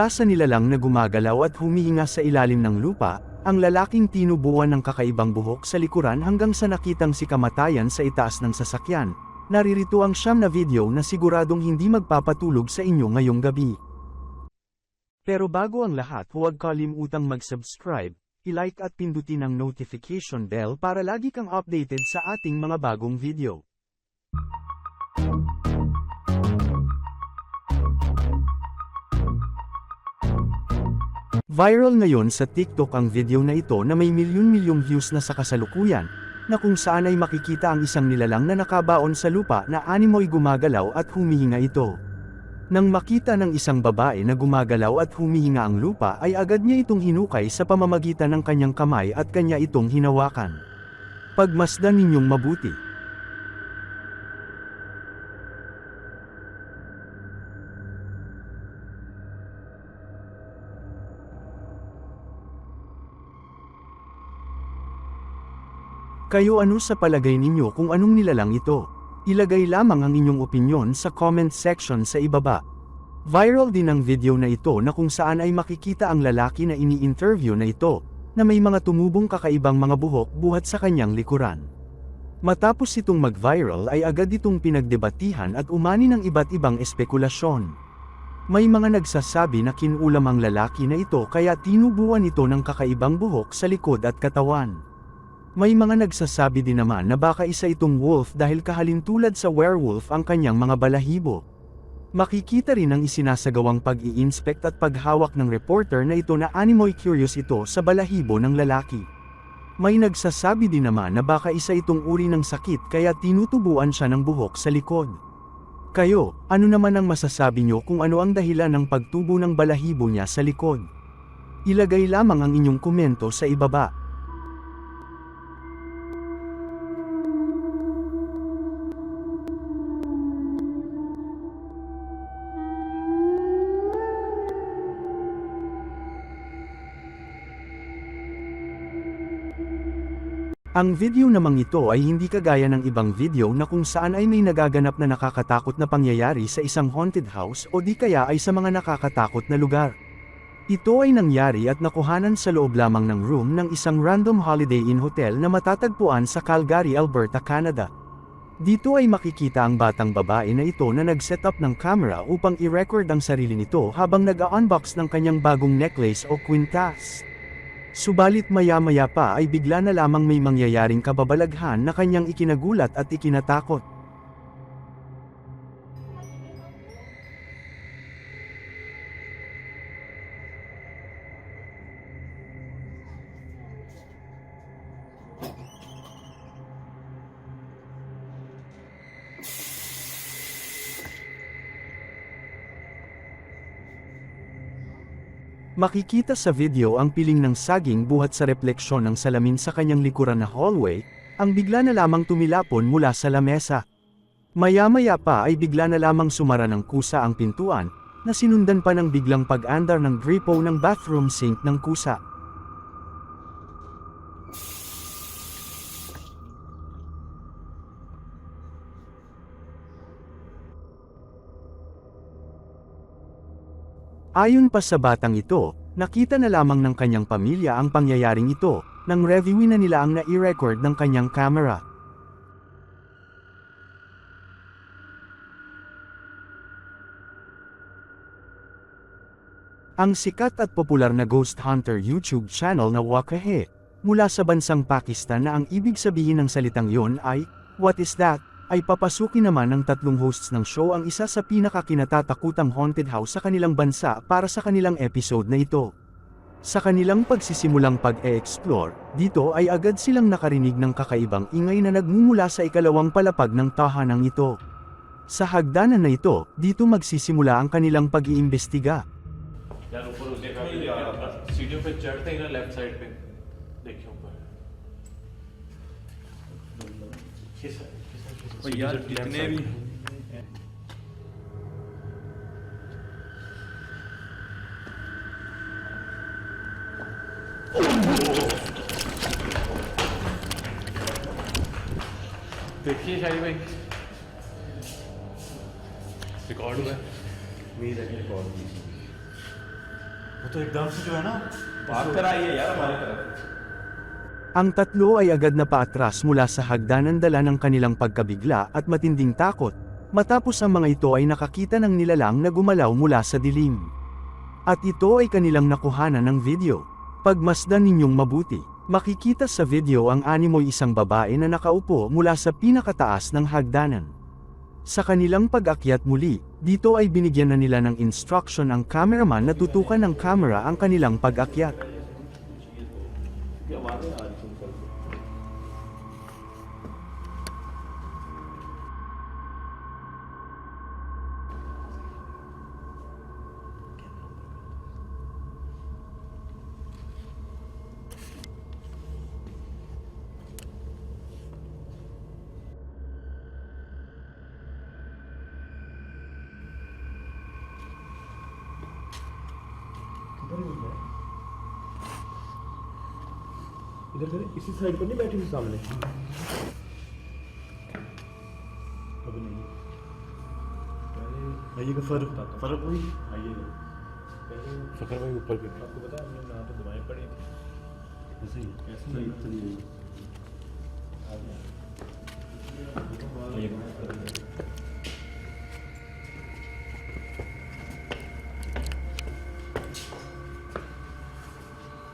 Mula sa nilalang na gumagalaw at humihinga sa ilalim ng lupa, ang lalaking tinubuan ng kakaibang buhok sa likuran hanggang sa nakitang si kamatayan sa itaas ng sasakyan. Naririto ang siyam na video na siguradong hindi magpapatulog sa inyo ngayong gabi. Pero bago ang lahat huwag kalimutang mag-subscribe, i-like at pindutin ang notification bell para lagi kang updated sa ating mga bagong video. Viral ngayon sa TikTok ang video na ito na may milyon-milyong views na sa kasalukuyan, na kung saan ay makikita ang isang nilalang na nakabaon sa lupa na animoy gumagalaw at humihinga ito. Nang makita ng isang babae na gumagalaw at humihinga ang lupa ay agad niya itong hinukay sa pamamagitan ng kanyang kamay at kanya itong hinawakan. Pagmasdan ninyong mabuti. Kayo ano sa palagay ninyo kung anong nilalang ito? Ilagay lamang ang inyong opinyon sa comment section sa ibaba. Viral din ang video na ito na kung saan ay makikita ang lalaki na ini-interview na ito, na may mga tumubong kakaibang mga buhok buhat sa kanyang likuran. Matapos itong mag-viral ay agad itong pinagdebatihan at umani ng iba't ibang espekulasyon. May mga nagsasabi na kinulam ang lalaki na ito kaya tinubuan ito ng kakaibang buhok sa likod at katawan. May mga nagsasabi din naman na baka isa itong wolf dahil kahalintulad sa werewolf ang kanyang mga balahibo. Makikita rin ang isinasagawang pag-i-inspect at paghawak ng reporter na ito na animoy curious ito sa balahibo ng lalaki. May nagsasabi din naman na baka isa itong uri ng sakit kaya tinutubuan siya ng buhok sa likod. Kayo, ano naman ang masasabi nyo kung ano ang dahilan ng pagtubo ng balahibo niya sa likod? Ilagay lamang ang inyong komento sa ibaba. Ang video namang ito ay hindi kagaya ng ibang video na kung saan ay may nagaganap na nakakatakot na pangyayari sa isang haunted house o di kaya ay sa mga nakakatakot na lugar. Ito ay nangyari at nakuhanan sa loob lamang ng room ng isang random Holiday Inn hotel na matatagpuan sa Calgary, Alberta, Canada. Dito ay makikita ang batang babae na ito na nag-set up ng camera upang i-record ang sarili nito habang nag-unbox ng kanyang bagong necklace o quintas. Subalit maya-maya pa ay bigla na lamang may mangyayaring kababalaghan na kanyang ikinagulat at ikinatakot. Makikita sa video ang piling ng saging buhat sa refleksyon ng salamin sa kanyang likuran na hallway, ang bigla na lamang tumilapon mula sa lamesa. Maya-maya pa ay bigla na lamang sumara ng kusa ang pintuan, na sinundan pa ng biglang pag-andar ng gripo ng bathroom sink ng kusa. Ayon pa sa batang ito, nakita na lamang ng kanyang pamilya ang pangyayaring ito, nang reviewin na nila ang nai-record ng kanyang camera. Ang sikat at popular na ghost hunter YouTube channel na Wakahe, mula sa bansang Pakistan na ang ibig sabihin ng salitang yon ay, What is that? ay papasukin naman ng tatlong hosts ng show ang isa sa pinakakinatatakutang haunted house sa kanilang bansa para sa kanilang episode na ito. Sa kanilang pagsisimulang pag-e-explore, dito ay agad silang nakarinig ng kakaibang ingay na nagmumula sa ikalawang palapag ng tahanang ito. Sa hagdanan na ito, dito magsisimula ang kanilang pag-iimbestiga. Yaar, upar usne ka bhi studio pe chadhte hai left side pe. और यार जितने भी देखिए शाही भाई। रिकॉर्ड हुआ है। उम्मीद रिकॉर्ड वो तो एकदम से जो है ना आप कराइए यार हमारी तरफ़। Ang tatlo ay agad na paatras mula sa hagdanan dala ng kanilang pagkabigla at matinding takot, matapos ang mga ito ay nakakita ng nilalang na gumalaw mula sa dilim. At ito ay kanilang nakuhanan ng video. Pagmasdan ninyong mabuti, makikita sa video ang animoy isang babae na nakaupo mula sa pinakataas ng hagdanan. Sa kanilang pag-akyat muli, dito ay binigyan na nila ng instruction ang cameraman na tutukan ng camera ang kanilang pag-akyat. इधर इधर इसी साइड पर नहीं बैठी हुई सामने। अभी नहीं। आइए का फ़र्क फ़र्क वही आइएगा। फकर भाई ऊपर के। आपको पता है हमने यहाँ तो दवाएँ पड़ी थी। ऐसे ही ऐसे ही चलिए आइएगा।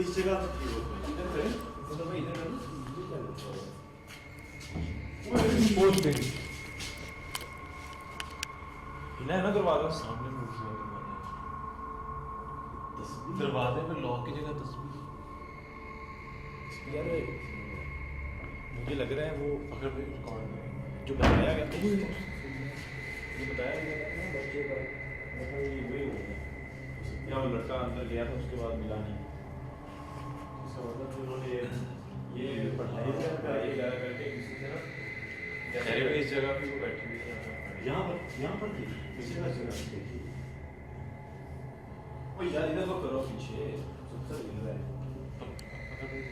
इस जगह पोस्ट दे हिला है ना दरवाज़ा सामने में उठा दरवाज़ा दरवाजे पे लॉक की जगह तस्वीर। यार मुझे लग रहा है वो रिकॉर्ड में जो बताया गया था जो बताया गया था बच्चे का मतलब वही हो गया। या वो लड़का अंदर गया था उसके बाद मिला नहीं। इस जगह पे वो बैठी हुई है यहाँ पर यहाँ पर थी किसी का जगह ओ यार इधर को करो पीछे सबसे मिल रहा है फकर भाई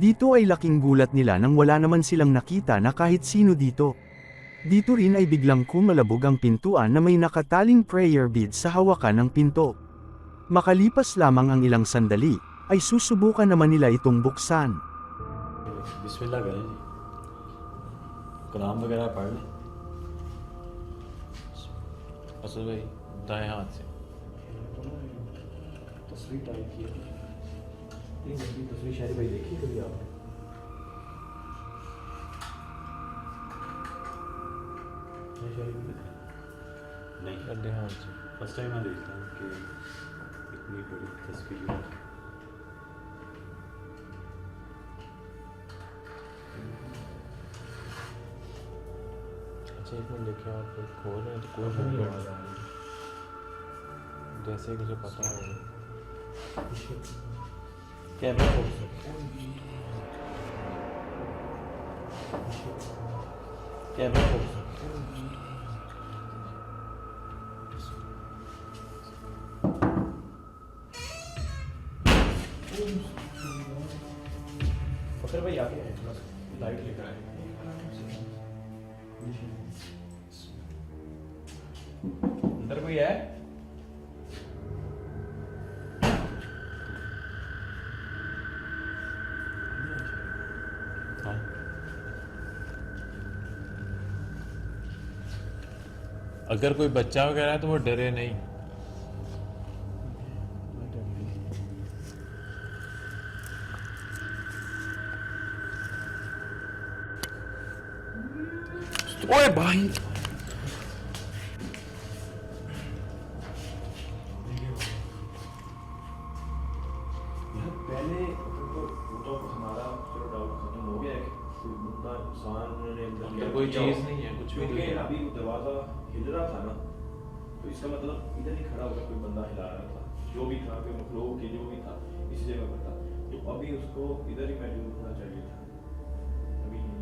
Dito ay laking gulat nila nang wala naman silang nakita na kahit sino dito. Dito rin ay biglang kumalabog ang pintuan na may nakataling prayer bead sa hawakan ng pinto. Makalipas lamang ang ilang sandali, ay susubukan naman nila itong buksan. बिस्मिल्लाह करें जी कलाम वगैरह पढ़ लें असद भाई दाएं हाथ से तस्वीर टाइप की है ये मेरी तस्वीर शायद भाई देखी कभी आपने नहीं। बड़े हाथ से। फ़र्स्ट टाइम मैं देखता हूँ कि इतनी बड़ी तस्वीर अच्छा एक मिनट देखिए आप खोल रहे हैं तो कोई नहीं आवाज़ आ रही जैसे मुझे पता है। Camera Gel bak olsun. Fakhar भाई आगे लाइट लेकर आए अंदर कोई है अगर कोई बच्चा वगैरह है तो वो डरे नहीं। ओए भाई। अभी उसको इधर ही मौजूद होना चाहिए था अभी नहीं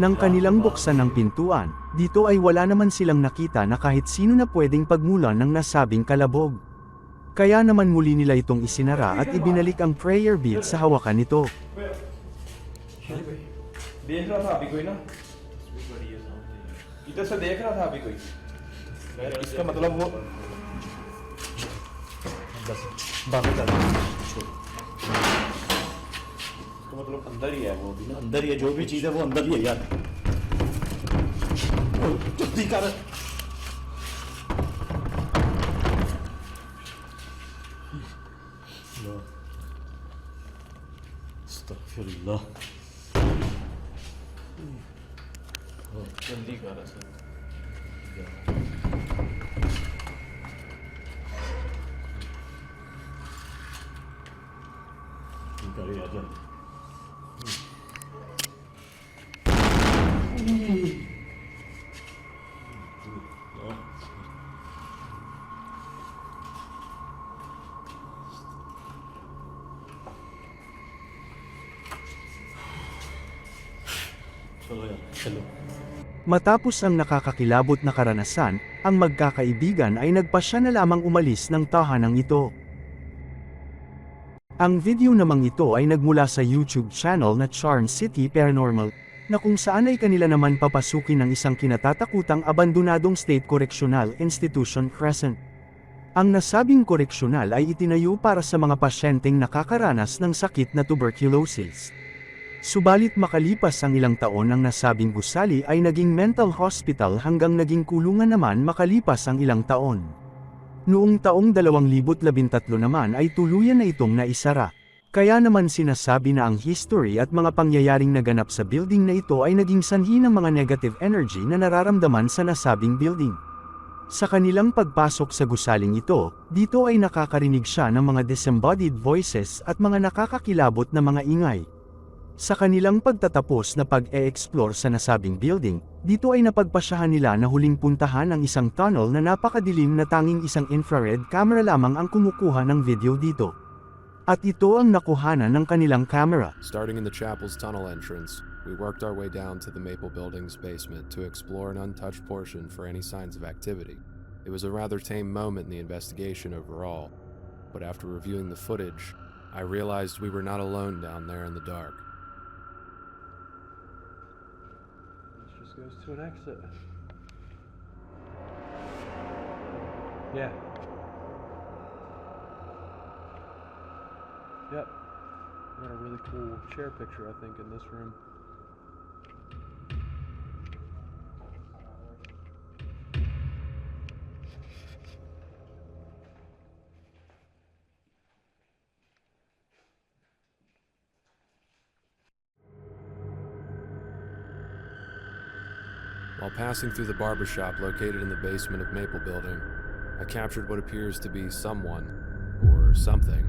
Nang kanilang buksan ang pintuan, dito ay wala naman silang nakita na kahit sino na pwedeng pagmulan ng nasabing kalabog. Kaya naman muli nila itong isinara at ibinalik ang prayer bead sa hawakan nito. देख रहा था अभी कोई ना इधर से देख रहा था अभी कोई इसका मतलब वो बस बाकी कर इसका मतलब अंदर ही है वो अभी ना, अंदर ही है, जो भी चीज़ है वो अंदर ही है यार। जल्दी कर। जल्दी करे। Matapos ang nakakakilabot na karanasan, ang magkakaibigan ay nagpasya na lamang umalis ng tahanang ito. Ang video namang ito ay nagmula sa YouTube channel na Charm City Paranormal, na kung saan ay kanila naman papasukin ng isang kinatatakutang abandonadong state correctional institution Crescent. Ang nasabing koreksyonal ay itinayo para sa mga pasyenteng nakakaranas ng sakit na tuberculosis. Subalit makalipas ang ilang taon ang nasabing gusali ay naging mental hospital hanggang naging kulungan naman makalipas ang ilang taon. Noong taong 2013 naman ay tuluyan na itong naisara. Kaya naman sinasabi na ang history at mga pangyayaring naganap sa building na ito ay naging sanhi ng mga negative energy na nararamdaman sa nasabing building. Sa kanilang pagpasok sa gusaling ito, dito ay nakakarinig siya ng mga disembodied voices at mga nakakakilabot na mga ingay. Sa kanilang pagtatapos na pag-e-explore sa nasabing building, dito ay napagpasyahan nila na huling puntahan ang isang tunnel na napakadilim na tanging isang infrared camera lamang ang kumukuha ng video dito. At ito ang nakuhanan ng kanilang camera. Starting in the chapel's tunnel entrance, we worked our way down to the Maple Building's basement to explore an untouched portion for any signs of activity. It was a rather tame moment in the investigation overall, but after reviewing the footage, I realized we were not alone down there in the dark. Goes to an exit. Yeah. Yep. Got a really cool chair picture, I think, in this room. While passing through the barber shop located in the basement of Maple Building, I captured what appears to be someone, or something,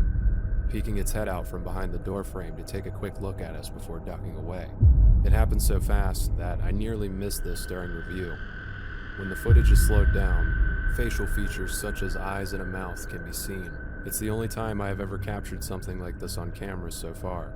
peeking its head out from behind the doorframe to take a quick look at us before ducking away. It happened so fast that I nearly missed this during review. When the footage is slowed down, facial features such as eyes and a mouth can be seen. It's the only time I have ever captured something like this on camera so far.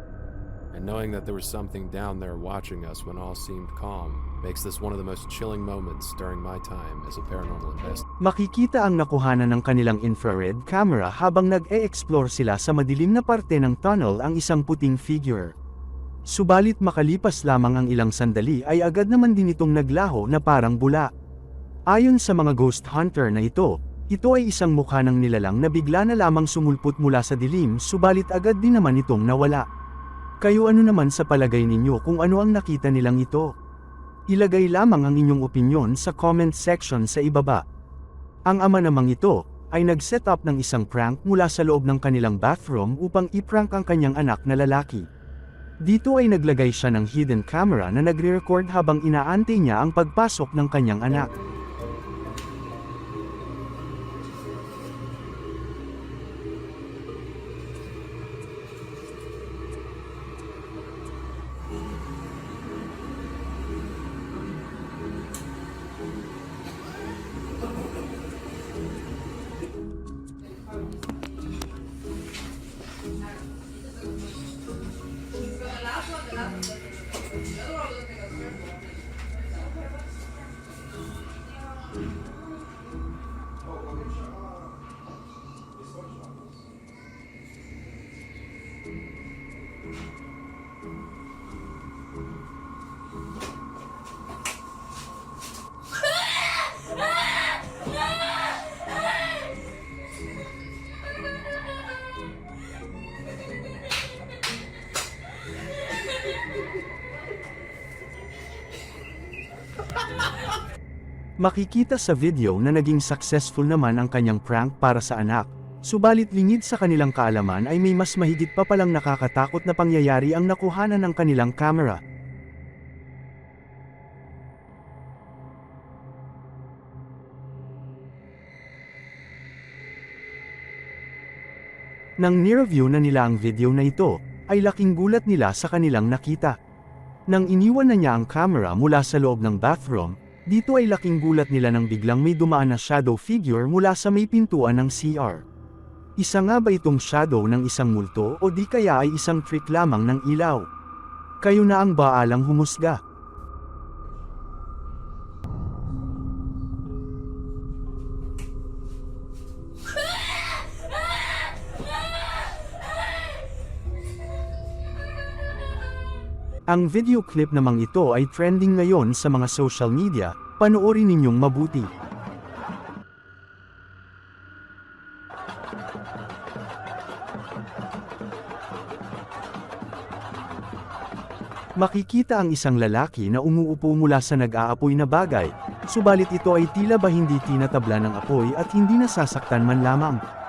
And knowing that there was something down there watching us when all seemed calm makes this one of the most chilling moments during my time as a paranormal investigator. Makikita ang nakuhanan ng kanilang infrared camera habang nag-e-explore sila sa madilim na parte ng tunnel ang isang puting figure. Subalit makalipas lamang ang ilang sandali ay agad naman din itong naglaho na parang bula. Ayon sa mga ghost hunter na ito, ito ay isang mukha ng nilalang na bigla na lamang sumulpot mula sa dilim subalit agad din naman itong nawala. Kayo ano naman sa palagay ninyo kung ano ang nakita nilang ito? Ilagay lamang ang inyong opinyon sa comment section sa ibaba. Ang ama namang ito, ay nag-set up ng isang prank mula sa loob ng kanilang bathroom upang iprank ang kanyang anak na lalaki. Dito ay naglagay siya ng hidden camera na nagre-record habang inaantay niya ang pagpasok ng kanyang anak. Makikita sa video na naging successful naman ang kanyang prank para sa anak. Subalit lingid sa kanilang kaalaman ay may mas mahigit pa palang nakakatakot na pangyayari ang nakuhanan ng kanilang camera. Nang nireview na nila ang video na ito, ay laking gulat nila sa kanilang nakita. Nang iniwan na niya ang camera mula sa loob ng bathroom, dito ay laking gulat nila nang biglang may dumaan na shadow figure mula sa may pintuan ng CR. Isa nga ba itong shadow ng isang multo o di kaya ay isang trick lamang ng ilaw? Kayo na ang baalang humusga. Ang video clip namang ito ay trending ngayon sa mga social media, panoorin ninyong mabuti. Makikita ang isang lalaki na umuupo mula sa nag-aapoy na bagay, subalit ito ay tila ba hindi tinatabla ng apoy at hindi nasasaktan man lamang.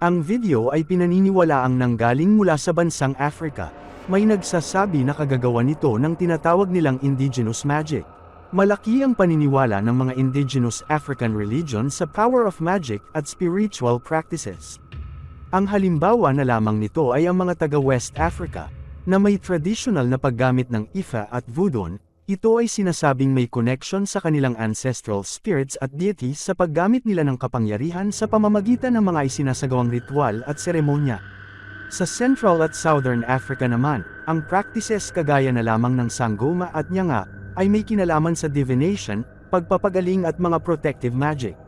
Ang video ay pinaniniwalaang nanggaling mula sa bansang Africa. May nagsasabi na kagagawa nito ng tinatawag nilang indigenous magic. Malaki ang paniniwala ng mga indigenous African religion sa power of magic at spiritual practices. Ang halimbawa na lamang nito ay ang mga taga West Africa, na may traditional na paggamit ng Ifa at Voodoo, ito ay sinasabing may connection sa kanilang ancestral spirits at deities sa paggamit nila ng kapangyarihan sa pamamagitan ng mga isinasagawang ritual at seremonya. Sa Central at Southern Africa naman, ang practices kagaya na lamang ng sanggoma at nyanga, ay may kinalaman sa divination, pagpapagaling at mga protective magic.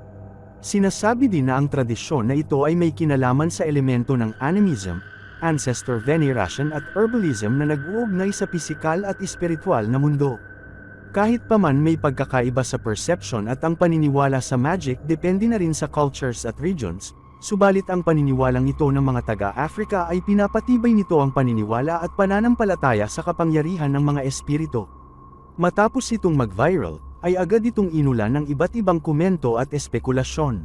Sinasabi din na ang tradisyon na ito ay may kinalaman sa elemento ng animism, ancestor veneration at herbalism na nag-uugnay sa pisikal at espiritual na mundo. Kahit paman may pagkakaiba sa perception at ang paniniwala sa magic depende na rin sa cultures at regions, subalit ang paniniwalang ito ng mga taga-Africa ay pinapatibay nito ang paniniwala at pananampalataya sa kapangyarihan ng mga espiritu. Matapos itong mag-viral, ay agad itong inulan ng iba't ibang komento at espekulasyon.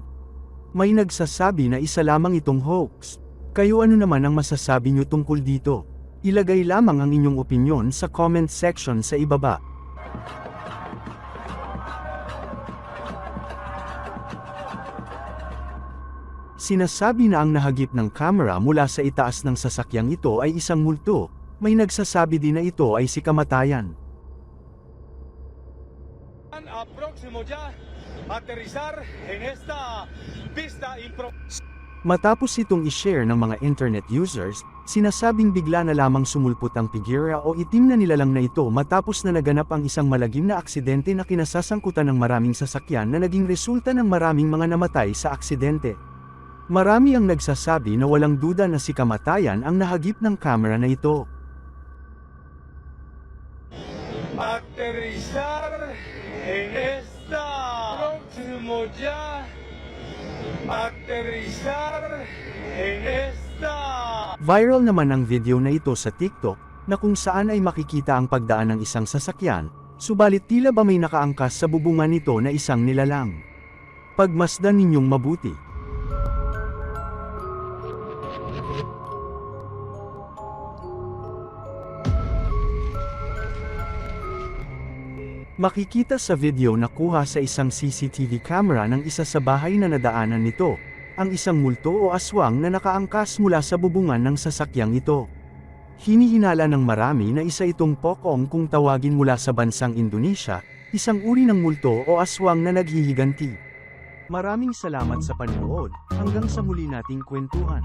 May nagsasabi na isa lamang itong hoax. Kayo ano naman ang masasabi nyo tungkol dito? Ilagay lamang ang inyong opinyon sa comment section sa ibaba. Sinasabi na ang nahagip ng kamera mula sa itaas ng sasakyang ito ay isang multo, may nagsasabi din na ito ay si kamatayan. Matapos itong ishare ng mga internet users, sinasabing bigla na lamang sumulpot ang figura o itim na nilalang na ito matapos na naganap ang isang malagim na aksidente na kinasasangkutan ng maraming sasakyan na naging resulta ng maraming mga namatay sa aksidente. Marami ang nagsasabi na walang duda na si kamatayan ang nahagip ng kamera na ito. aterrizar en esta próximo ya aterrizar en esta Viral naman ang video na ito sa TikTok, na kung saan ay makikita ang pagdaan ng isang sasakyan, subalit tila ba may nakaangkas sa bubungan nito na isang nilalang. Pagmasdan ninyong mabuti. Makikita sa video na kuha sa isang CCTV camera ng isa sa bahay na nadaanan nito, ang isang multo o aswang na nakaangkas mula sa bubungan ng sasakyang ito. Hinihinala ng marami na isa itong pokong kung tawagin mula sa bansang Indonesia, isang uri ng multo o aswang na naghihiganti. Maraming salamat sa panonood, hanggang sa muli nating kwentuhan.